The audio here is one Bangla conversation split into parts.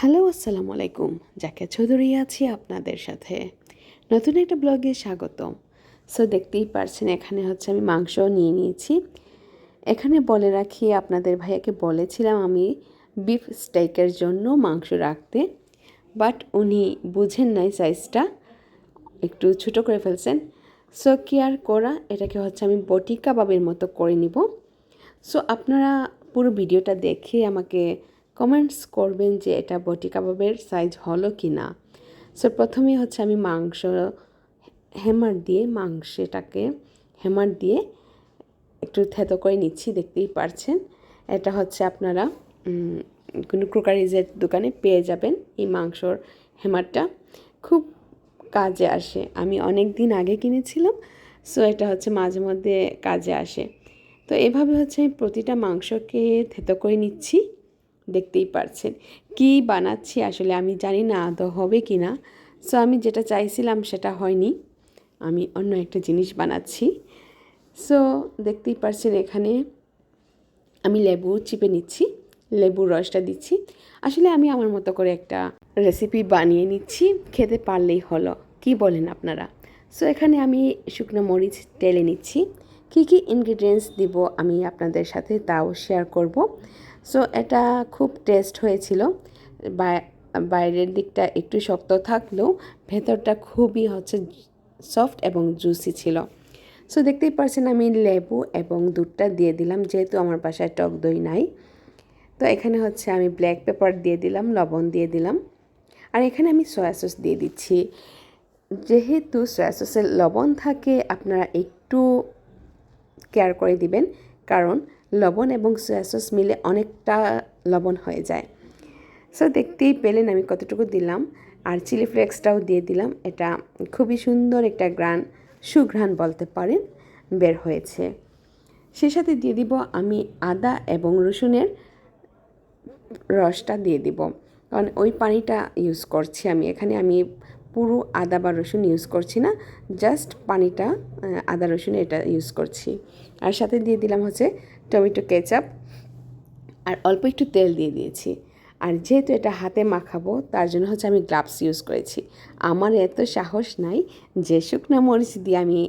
হ্যালো, আসসালামু আলাইকুম। যাকে চৌধুরী আছি আপনাদের সাথে। নতুন একটা ব্লগে স্বাগত সো দেখতেই পারছেন, এখানে হচ্ছে আমি মাংস নিয়ে নিয়েছি। এখানে বলে রাখি, আপনাদের ভাইয়াকে বলেছিলাম আমি বিফ স্টেকের জন্য মাংস রাখতে। বাট উনি বুঝেন নাই সাইজটা একটু ছোটো করে ফেলছেন। সো কেয়ার করা? এটাকে হচ্ছে আমি বটি কাবাবের মতো করে নিব। সো আপনারা পুরো ভিডিওটা দেখে আমাকে কমেন্টস করবেন যে এটা বটি কাবাবের সাইজ হলো কি না সো প্রথমেই হচ্ছে আমি মাংস হ্যামার দিয়ে মাংসটাকে হ্যামার দিয়ে একটু থেতো করে নিচ্ছি, দেখতেই পারছেন। এটা হচ্ছে আপনারা কোনো ক্রোকারিজের দোকানে পেয়ে যাবেন এই মাংসর হ্যামারটা খুব কাজে আসে। আমি অনেক দিন আগে কিনেছিলাম সো এটা হচ্ছে মাঝে মধ্যে কাজে আসে। তো এভাবে হচ্ছে আমি প্রতিটা মাংসকে থেতো করে নিচ্ছি। দেখতেই পারছেন। কি বানাচ্ছি আসলে আমি জানি না আদৌ হবে কি না। সো আমি যেটা চাইছিলাম সেটা হয়নি। আমি অন্য একটা জিনিস বানাচ্ছি। সো দেখতেই পারছেন এখানে আমি লেবু চিপে নিচ্ছি, লেবুর রসটা দিচ্ছি। আসলে আমি আমার মতো করে একটা রেসিপি বানিয়ে নিচ্ছি, খেতে পারলেই হলো। কি বলেন আপনারা? সো এখানে আমি শুকনো মরিচ টেলে নিচ্ছি। কী কী ইনগ্রিডিয়েন্টস দিব আমি আপনাদের সাথে তাও শেয়ার করব। সো এটা খুব টেস্ট হয়েছিল। বাইরের দিকটা একটু শক্ত থাকলেও ভেতরটা খুবই হচ্ছে সফট এবং জুসি ছিল। সো দেখতেই পারছেন আমি লেবু এবং দুধটা দিয়ে দিলাম, যেহেতু আমার বাসায় টক দই নাই। তো এখানে হচ্ছে আমি ব্ল্যাক পেপার দিয়ে দিলাম, লবণ দিয়ে দিলাম। আর এখানে আমি সয়া সস দিয়ে দিচ্ছি। যেহেতু সয়া সসের লবণ থাকে, আপনারা একটু কেয়ার করে দিবেন, কারণ লবণ এবং সয়া সস মিলে অনেকটা লবণ হয়ে যায়। সো দেখতেই পেলেন আমি কতটুকু দিলাম, আর চিলি ফ্লেক্সটাও দিয়ে দিলাম। এটা খুবই সুন্দর একটা গ্রান সুঘ্রাণ বলতে পারেন, বের হয়েছে। সে সাথে দিয়ে দিব আমি আদা এবং রসুনের রসটা দিয়ে দিব, কারণ ওই পানিটা ইউজ করছি আমি। এখানে আমি পুরো আদা বা রসুন ইউজ করছি না জাস্ট পানিটা আদা রসুন এটা ইউজ করছি। আর সাথে দিয়ে দিলাম হচ্ছে টমেটো কেচাপ, আর অল্প একটু তেল দিয়ে দিয়েছি। আর যেহেতু এটা হাতে মাখাবো, তার জন্য হচ্ছে আমি গ্লাভস ইউজ করেছি। আমার এত সাহস নাই যে শুকনো মরিচ দিয়ে আমি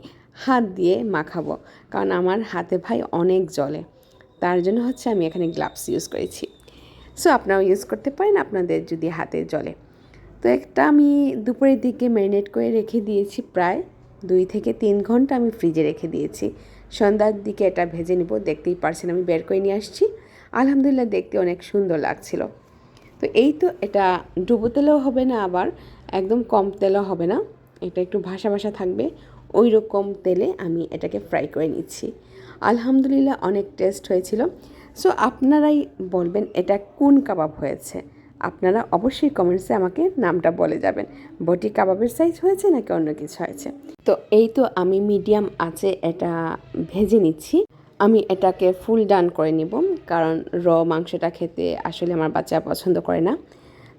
হাত দিয়ে মাখাবো, কারণ আমার হাতে ভাই অনেক জলে তার জন্য হচ্ছে আমি এখানে গ্লাভস ইউজ করেছি। সো আপনারাও ইউজ করতে পারেন, আপনাদের যদি হাতে জলে তো একটা আমি দুপুরের দিকে ম্যারিনেট করে রেখে দিয়েছি প্রায় দুই থেকে তিন ঘণ্টা আমি ফ্রিজে রেখে দিয়েছি। সন্ধ্যার দিকে এটা ভেজে নিব, দেখতেই পারছেন আমি বের করে নিয়ে আসছি। আলহামদুলিল্লাহ দেখতে অনেক সুন্দর লাগছিল। তো এই তো এটা ডুবো তেলেও হবে না আবার, একদম কম তেলও হবে না। এটা একটু ভাসা ভাসা থাকবে ওই রকম তেলে আমি এটাকে ফ্রাই করে নিচ্ছি। আলহামদুলিল্লাহ অনেক টেস্ট হয়েছিল। সো আপনারাই বলবেন এটা কোন কাবাব হয়েছে? আপনারা অবশ্যই কমেন্টসে আমাকে নামটা বলে যাবেন। বটি কাবাবের সাইজ হয়েছে নাকি অন্য কিছু হয়েছে? তো এই তো আমি মিডিয়াম আছে, এটা ভেজে নিচ্ছি। আমি এটাকে ফুল ডান করে নিব, কারণ র মাংসটা খেতে আসলে আমার বাচ্চা পছন্দ করে না।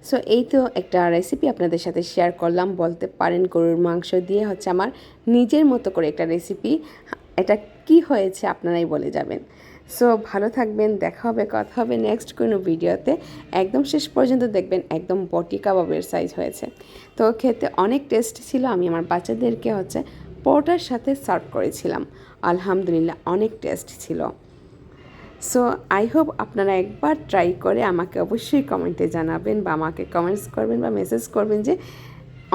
সো এই তো একটা রেসিপি আপনাদের সাথে শেয়ার করলাম, বলতে পারেন গরুর মাংস দিয়ে হচ্ছে আমার নিজের মতো করে একটা রেসিপি এটা কি হয়েছে আপনারাই বলে যাবেন। সো ভালো থাকবেন, দেখা হবে, কথা হবে নেক্সট কোনো ভিডিওতে একদম শেষ পর্যন্ত দেখবেন, একদম বটি কাবাবের সাইজ হয়েছে। তো খেতে অনেক টেস্ট ছিল, আমি আমার বাচ্চাদেরকে হচ্ছে পরোটার সাথে সার্ভ করেছিলাম। আলহামদুলিল্লাহ, অনেক টেস্ট ছিল। সো আই হোপ আপনারা একবার ট্রাই করে আমাকে অবশ্যই কমেন্টে জানাবেন বা আমাকে কমেন্টস করবেন বা মেসেজ করবেন যে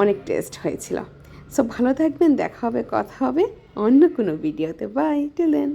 অনেক টেস্ট হয়েছিল। সো ভালো থাকবেন, দেখা হবে, কথা হবে অন্য কোনো ভিডিওতে বাই টেলেন